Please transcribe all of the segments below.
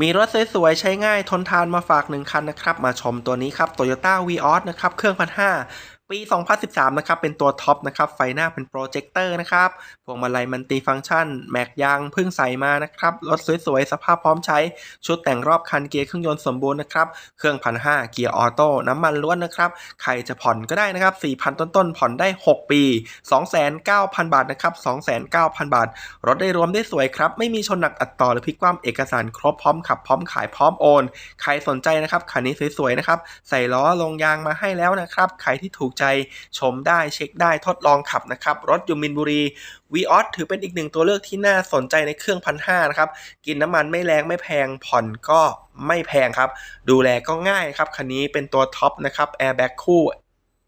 มีรถสวยๆ ใช้ง่ายทนทานมาฝากหนึ่งคันนะครับ มาชมตัวนี้ครับ Toyota v ีออนะครับ เครื่องพันห้า ปี 2013 นะครับ เป็นตัวท็อปนะครับ ไฟหน้าเป็นโปรเจคเตอร์นะครับ พวงมาลัยมันติฟังก์ชัน แม็กยางเพิ่งใส่มานะครับ รถสวยๆ สภาพพร้อมใช้ ชุดแต่งรอบคันเกียร์เครื่องยนต์สมบูรณ์นะครับ เครื่องพันห้าเกียร์ออโต้ น้ำมันล้วนนะครับ ใครจะผ่อนก็ได้นะครับ 4,000 ต้นๆ ผ่อนได้ 6 ปี 29,000 บาทนะครับ 29,000 บาท รถได้รวมได้สวยครับ ไม่มีชนหนักอัดต่อหรือพลิกคว่ำเอกสารครบพร้อมขับพร้อมขายพร้อมโอน ใครสนใจนะครับคันนี้สวยๆนะครับ ใส่ล้อลงยางมาให้แล้วนะครับ ใครที่ถูกใจชมได้เช็คได้ทดลองขับนะครับรถยูมินบุรีวีออสถือเป็นอีกหนึ่งตัวเลือกที่น่าสนใจในเครื่องพันห้านะครับ กินน้ำมันไม่แรงไม่แพงผ่อนก็ไม่แพงครับ ดูแลก็ง่ายครับ คันนี้เป็นตัวท็อปนะครับแอร์แบ็กคู่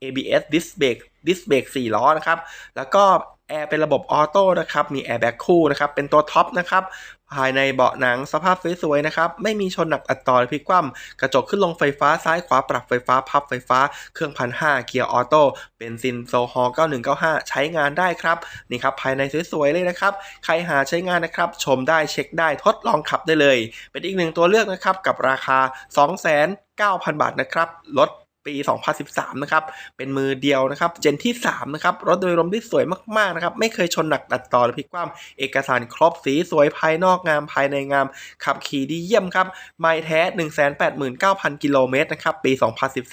ABS Disc Brake Disc Brake 4ล้อนะครับ แล้วก็ แอร์เป็นระบบออโต้นะครับ มีแอร์แบ็กคู่นะครับ เป็นตัวท็อปนะครับ ภายในเบาะหนังสภาพสวยๆนะครับ ไม่มีชนหนักอัดต่อพลิกคว่ำกระจกขึ้นลงไฟฟ้าซ้ายขวาปรับไฟฟ้าพับไฟฟ้า เครื่องพันห้าเกียร์ออโต้เบนซินโซฮอล9195 ใช้งานได้ครับ นี่ครับ ภายในสวยๆเลยนะครับ ใครหาใช้งานนะครับ ชมได้เช็คได้ทดลองขับได้เลย เป็นอีกหนึ่งตัวเลือกนะครับ กับราคา2,900 บาทนะครับรถ ปี 2013 นะครับ เป็นมือเดียวนะครับ เจนที่ 3 นะครับ รถโดยรวมที่สวยมาก ๆ นะครับ ไม่เคยชนหนักตัดต่อหรือพลิกคว่ำเอกสารครบสีสวยภายนอกงามภายในงาม ขับขี่ดีเยี่ยมครับ ไม่แท้ 189,000 กิโลเมตรนะครับ ปี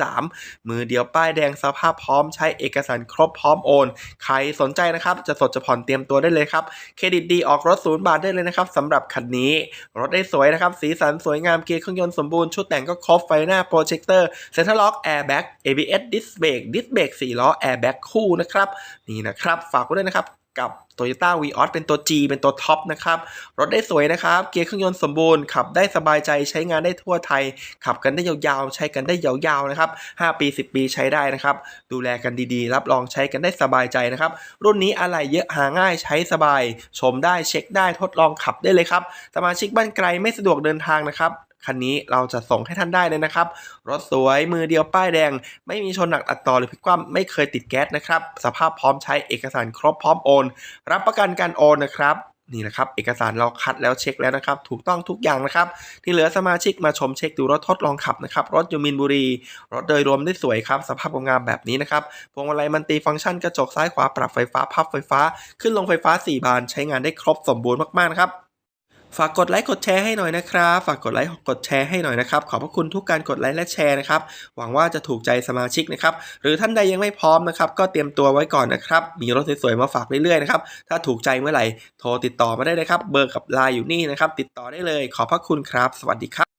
2013 มือเดียวป้ายแดงสภาพพร้อมใช้เอกสารครบพร้อมโอน ใครสนใจนะครับ จะสดจะผ่อนเตรียมตัวได้เลยครับ เครดิตดีออกรถศูนย์บาทได้เลยนะครับสำหรับคันนี้ รถได้สวยนะครับ สีสันสวยงาม เกียร์เครื่องยนต์สมบูรณ์ ชุดแต่งก็ครบ ไฟหน้า โปรเจคเตอร์ เซ็นทรัลล็อกแอร์แบ็ก ABS ดิสเบรกดิสเบรก4ล้อแอร์แบ็กคู่นะครับ นี่นะครับ ฝากไว้ด้วยนะครับกับ Toyota v ีออเป็นตัว G เป็นตัวท็อปนะครับ รถได้สวยนะครับ เกียร์เครื่องยนต์สมบูรณ์ ขับได้สบายใจใช้งานได้ทั่วไทย ขับกันได้ยาวๆ ใช้กันได้ยาวๆ นะครับ 5 ปี 10 ปีใช้ได้นะครับ ดูแลกันดีๆ รับรองใช้กันได้สบายใจนะครับ รุ่นนี้อะไรเยอะหาง่ายใช้สบาย ชมได้เช็คได้ทดลองขับได้เลยครับสมาชิกบ้านไกลไม่สะดวกเดินทางนะครับ คันนี้เราจะส่งให้ท่านได้เลยนะครับ รถสวยมือเดียวป้ายแดง ไม่มีชนหนักอัดต่อหรือพลิกคว่ำไม่เคยติดแก๊สนะครับ สภาพพร้อมใช้เอกสารครบพร้อมโอน รับประกันการโอนนะครับนี่นะครับเอกสารเราคัดแล้วเช็คแล้วนะครับ ถูกต้องทุกอย่างนะครับ ที่เหลือสมาชิกมาชมเช็คดูรถทดลองขับนะครับ รถยูมินบุรี รถโดยรวมได้สวยครับ สภาพงามแบบนี้นะครับพวงมาลัยมันตีฟังก์ชันกระจกซ้ายขวาปรับไฟฟ้าพับไฟฟ้า ขึ้นลงไฟฟ้า 4 บานใช้งานได้ครบสมบูรณ์มากๆนะครับ ฝากกดไลค์กดแชร์ให้หน่อยนะครับ ฝากกดไลค์กดแชร์ให้หน่อยนะครับ ขอบพระคุณทุกการกดไลค์และแชร์นะครับ หวังว่าจะถูกใจสมาชิกนะครับ หรือท่านใดยังไม่พร้อมนะครับ ก็เตรียมตัวไว้ก่อนนะครับ มีรถสวยๆมาฝากเรื่อยๆนะครับ ถ้าถูกใจเมื่อไหร่ โทรติดต่อมาได้เลยครับ เบอร์กับไลน์อยู่นี่นะครับ ติดต่อได้เลย ขอบพระคุณครับ สวัสดีครับ